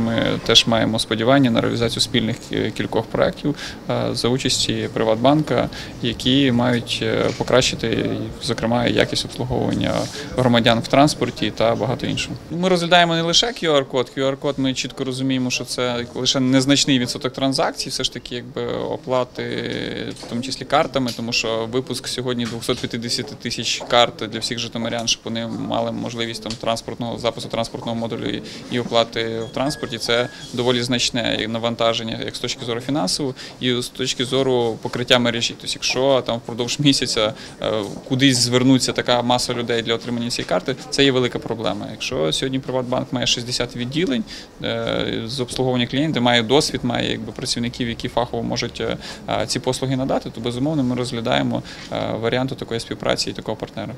Ми теж маємо сподівання на реалізацію спільних кількох проєктів е, за участі Приватбанка, які мають е, покращити, зокрема, якість обслуговування громадян в транспорті та багато іншого. Ми розглядаємо не лише QR-код. QR-код ми чітко розуміємо, що це лише незначний відсоток транзакцій, все ж таки, якби оплати, в тому числі картами, тому що випуск сьогодні 250 тисяч карт для всіх житомирян, щоб вони мали можливість там транспортного запису транспортного модулю і оплати в транспорті. Це доволі значне навантаження, як з точки зору фінансового, і з точки зору покриття мережі. Тобто, якщо там впродовж місяця е, кудись звернуться така маса людей для отримання цієї карти, це є велика проблема. Якщо сьогодні Приватбанк має 60 відділень е, з обслуговування клієнтів, має досвід, має якби працівників, які фахово можуть е, ці послуги надати, то безумовно ми розглядаємо варіанти такої співпраці і такого партнера.